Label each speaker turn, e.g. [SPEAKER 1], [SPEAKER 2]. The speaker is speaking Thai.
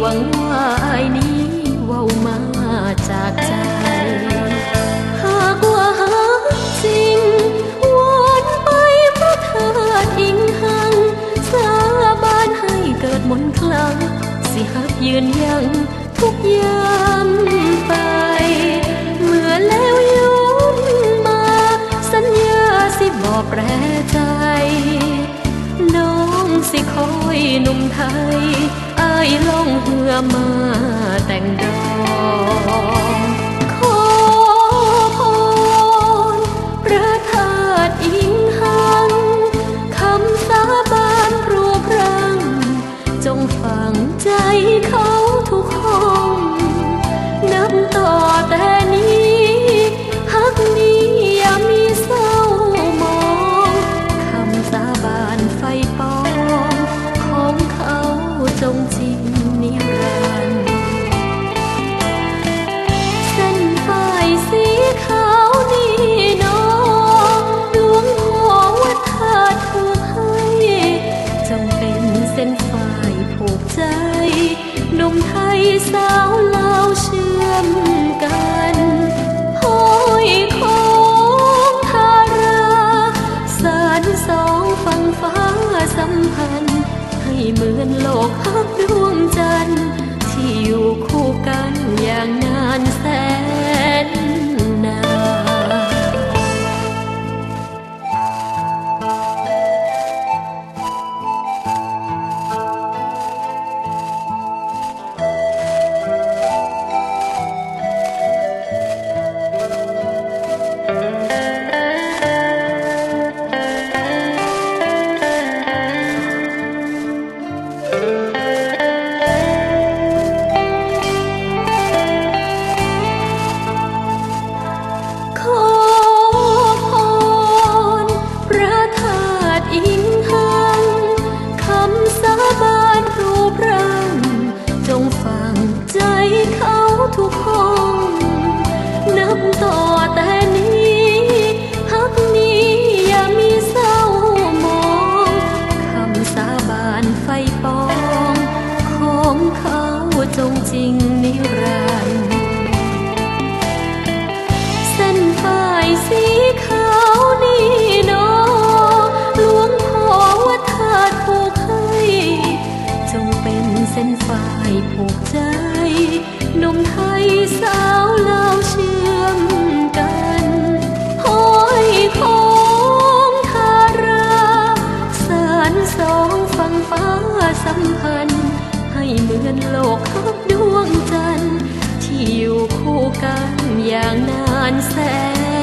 [SPEAKER 1] หวังว่าอายนี้เว้ามาจากใจ หากว่าหาจริงวอนไปเพราะเธอทิ้งหัง สาบานให้เกิดมนต์คลัง สิหักยืนยังทุกยามไป เมื่อแล้วย้อนมา สัญญาสิบอกแรใลองเหือมาแต่ง สาวลาวเชื่อมกันห้อยของทาราสารสองฟังฟ้าสัมพันธ์ ให้เหมือนโลกฮักดวงจันทร์ที่อยู่คู่กันอย่าง ใจเขาทุกห้องนับต่อ ดวงจันทร์ที่อยู่คู่กันอย่างนานแสน